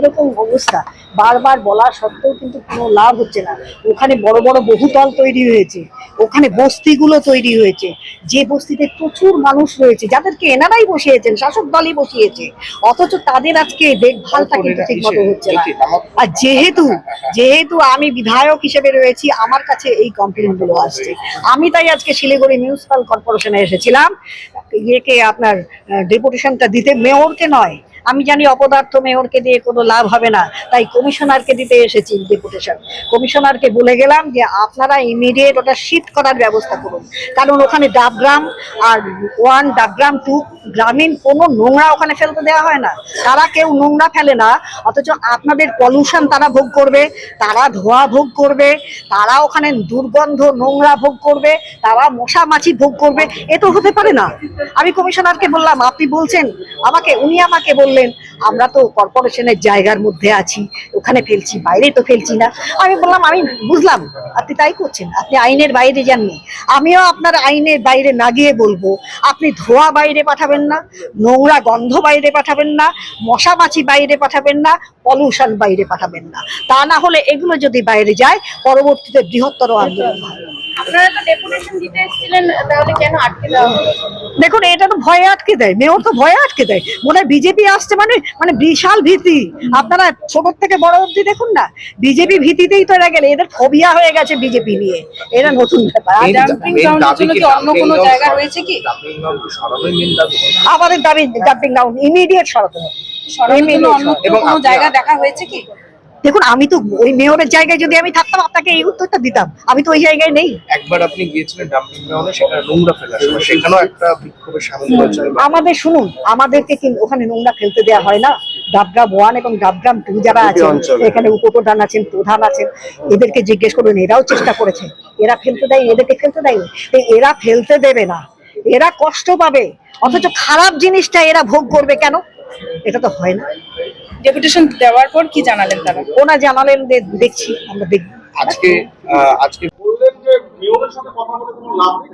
এরকম অবস্থা। বারবার বলা সত্ত্বেও কিন্তু কোনো লাভ হচ্ছে না। ওখানে বড় বড় বহুতল তৈরি হয়েছে। ওখানে বস্তিগুলো তৈরি হয়েছে। যে বস্তিতে প্রচুর মানুষ রয়েছে যাদেরকে এনারাই বসিয়েছেন শাসক দলই বসিয়েছে অথচ তাদের আজকে দেখভালটা কিন্তু ঠিক মতো হচ্ছে না। আর যেহেতু যেহেতু আমি বিধায়ক হিসেবে রয়েছি আমার কাছে এই কমপ্লেনগুলো আসছে। আমি তাই আজকে শিলিগুড়ি মিউনিসিপাল কর্পোরেশনে এসেছিলাম। ইয়েকে আপনার ডেপুটেশনটা দিতে মেয়রকে নয় আমি জানি অপদার্থ মেয়রকে দিয়ে কোনো লাভ হবে না, তাই কমিশনারকে দিতে এসেছি ডেপুটেশন। কমিশনারকে বলে গেলাম যে আপনারা ইমিডিয়েট ওটা শিফট করার ব্যবস্থা করুন। কারণ ওখানে ডাবগ্রাম আর ওয়ান ডাবগ্রাম টু গ্রামীণ কোনো নোংরা ওখানে ফেলতে দেওয়া হয় না। তারা কেউ নোংরা ফেলে না, অথচ আপনাদের পলিউশন তারা ভোগ করবে, তারা ধোঁয়া ভোগ করবে, তারা ওখানে দুর্গন্ধ নোংরা ভোগ করবে, তারা মশা মাছি ভোগ করবে, এ তো হতে পারে না। আমি কমিশনারকে বললাম, আপনি বলছেন, আমাকে, উনি আমাকে বললেন, আমরা তো কর্পোরেশনের জায়গার মধ্যে আছি, ওখানে ফেলছি, বাইরে তো ফেলছি না। আমি বললাম, আমি বুঝলাম, আপনি তাই করছেন, আপনি আইনের বাইরে যাননি। আমিও আপনার আইনের বাইরে না গিয়ে বলব, আপনি ধোঁয়া বাইরে পাঠাবেন না, নোংরা গন্ধ বাইরে পাঠাবেন না মশা মাছি বাইরে পাঠাবেন না পলিউশন বাইরে পাঠাবেন না। তা না হলে এগুলো যদি বাইরে যায়, পরবর্তীতে বৃহত্তর আন্দোলন হবে। আপনারা তো ডেপুটেশন দিতে এসেছিলেন তাহলে কেন আটকে দেওয়া দেখুন এটা তো ভয়ে আটকে দেয় মেয়র তো ভয়ে আটকে দেয়। মনে হয় বিজেপি আসছে মানে মানে বিশাল ভীতি। আপনারা ছোট থেকে বড় অবধি দেখুন না বিজেপি ভীতিতেই তো এরা গেলে এদের ফোবিয়া হয়ে গেছে বিজেপি নিয়ে। এটা নতুন ব্যাপার। আমাদের দাবি ডাম্পিং ডাউন ইমিডিয়েট সরাতে হবে। এবং জায়গা দেখা হয়েছে কি? দেখুন আমি তো ওই মেয়রের জায়গায় যদি আমি থাকতাম আপনাকে এই উত্তরটা দিতাম। আমি তো ওই জায়গায় নেই। একবার আপনি গিয়েছিলেন ডাম্পিং গ্রাউন্ডে সেখানে নোংরা সময় সেখানেও একটা বিক্ষোভের সামিল হয়েছিল আমাদের শুনুন আমাদেরকে কিন্তু ওখানে নোংরা ফেলতে দেওয়া হয় না। ডাবগ্রাম ওয়ান এবং ডাবগ্রাম টু যারা আছেন এখানে উপপ্রধান আছেন প্রধান আছেন এদেরকে জিজ্ঞেস করুন এরাও চেষ্টা করেছে। এরা ফেলতে দেয় এদেরকে ফেলতে দেয়নি। তো এরা ফেলতে দেবে না। এরা কষ্ট পাবে। অথচ খারাপ জিনিসটা এরা ভোগ করবে কেন? এটা তো হয় না। ডেপুটেশন দেওয়ার পর কি জানালেন তারা? ওনা জানালেন দেখছি আমরা দেখব। আজকে আজকে বললেন যে মেয়রের সাথে কথা বলে কোনো লাভ নেই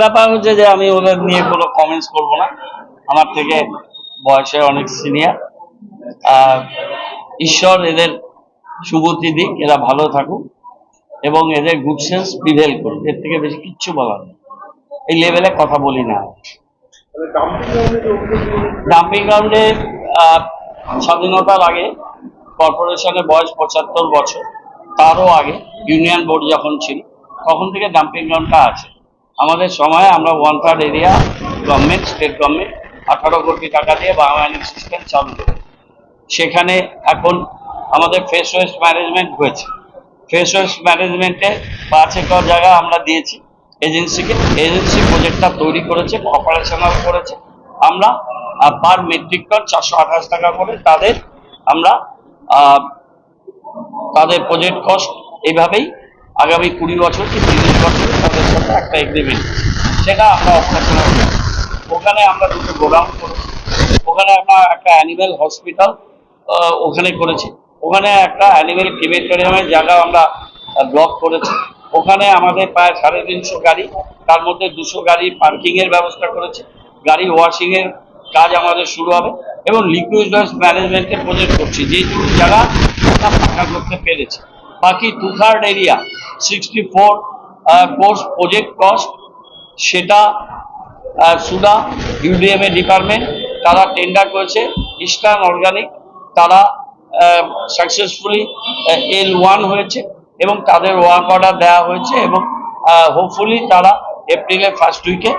ব্যাপার হচ্ছে যে আমি ওদের নিয়ে কোনো কমেন্টস করব না। আমার থেকে বয়সে অনেক সিনিয়র ঈশ্বর এদের সুগতি দিক এরা ভালো থাকুক এবং এদের গুড সেন্স প্রিভেল করুক। এর থেকে বেশি কিচ্ছু বলার নেই। এই লেভেলে কথা বলি না। ডাম্পিং গ্রাউন্ডে স্বাধীনতার আগে কর্পোরেশনের বয়স পঁচাত্তর বছর। তারও আগে ইউনিয়ন বোর্ড যখন ছিল, তখন থেকে ডাম্পিং গ্রাউন্ডটা আছে। আমাদের সময় আমরা one third area government state government আঠারো কোটি টাকা দিয়ে বায়োম্যানিক সিস্টেম চালু করে সেখানে এখন আমাদের ফেস ওয়েস্ট ম্যানেজমেন্ট হয়েছে। ফেস ওয়েস্ট ম্যানেজমেন্টে পাঁচ একর জায়গা আমরা দিয়েছি। এজেন্সিকে, এজেন্সি প্রজেক্টটা তৈরি করেছে অপারেশনাল করেছে। আমরা পার মেট্রিক টন চারশো আঠাশ টাকা করে তাদের আমরা তাদের প্রজেক্ট কস্ট এইভাবেই আগামী কুড়ি বছর কি তিরিশ বছর তাদের সাথে একটা এগ্রিমেন্ট সেটা আমরা অপারেশনাল ওখানে আমরা দুটো গোডাউন করেছি। ওখানে আমরা একটা অ্যানিমেল হসপিটাল ওখানে করেছি। ওখানে একটা অ্যানিমেল ক্রিমেটোরিয়ামের জায়গা আমরা ব্লক করেছি। ওখানে আমাদের প্রায় সাড়ে তিনশো গাড়ি, তার মধ্যে দুশো গাড়ি পার্কিং এর ব্যবস্থা করেছে। গাড়ি ওয়াশিং এর কাজ আমাদের শুরু হবে এবং লিকুইড ওয়েস্ট ম্যানেজমেন্টের প্রজেক্ট করছি। যে দুটি জায়গা আমরা ফাঁকা করতে পেরেছে। বাকি two third area sixty four crores project cost সেটা সুদা ইউডিএম এ ডিপার্টমেন্ট তারা টেন্ডার করেছে। ইস্টার্ন অর্গানিক তারা সাকসেসফুলি এল ওয়ান হয়েছে। এবং তাদের ওয়ার্ক অর্ডার দেওয়া হয়েছে এবং হোপফুলি তারা এপ্রিলের ফার্স্ট উইকে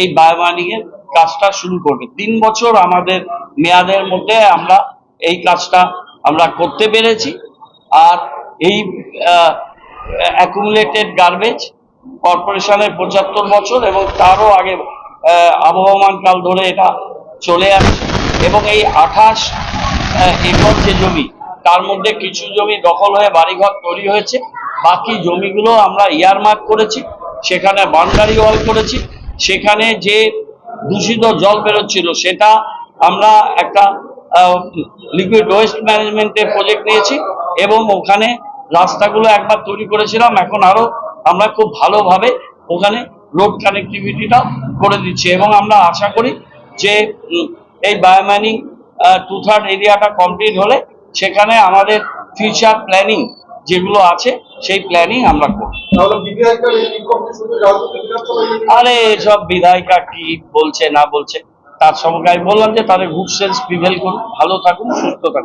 এই বায়োমাইনিং এর কাজটা শুরু করবে। তিন বছর আমাদের মেয়াদের মধ্যে আমরা এই কাজটা আমরা করতে পেরেছি। আর এই অ্যাকুমুলেটেড গার্বেজ কর্পোরেশনের পঁচাত্তর বছর এবং তারও আগে আবহমান কাল ধরে এটা চলে আসছে। এবং এই আঠাশ একর যে জমি তার মধ্যে কিছু জমি দখল হয়ে বাড়িঘর তৈরি হয়েছে। বাকি জমিগুলো আমরা ইয়ারমার্ক করেছি, সেখানে বাউন্ডারি ওয়াল করেছি। সেখানে যে দূষিত জল বেরোচ্ছিল, সেটা আমরা একটা লিকুইড ওয়েস্ট ম্যানেজমেন্টের প্রজেক্ট নিয়েছি এবং ওখানে রাস্তাগুলো একবার তৈরি করেছিলাম। এখন আরও আমরা খুব ভালোভাবে ওখানে রোড কানেক্টিভিটিটা করে দিচ্ছি এবং আমরা আশা করি যে এই বায়োমাইনিং টু থার্ড এরিয়াটা কমপ্লিট হলে সেখানে আমাদের ফিউচার প্ল্যানিং যেগুলো আছে সেই প্ল্যানিং আমরা করব। আরে এসব বিধায়িকা কি বলছে না বলছে তার সঙ্গে আমি বললাম যে তাদের গুড সেন্স প্রিভেল করুন ভালো থাকুন সুস্থ থাকুন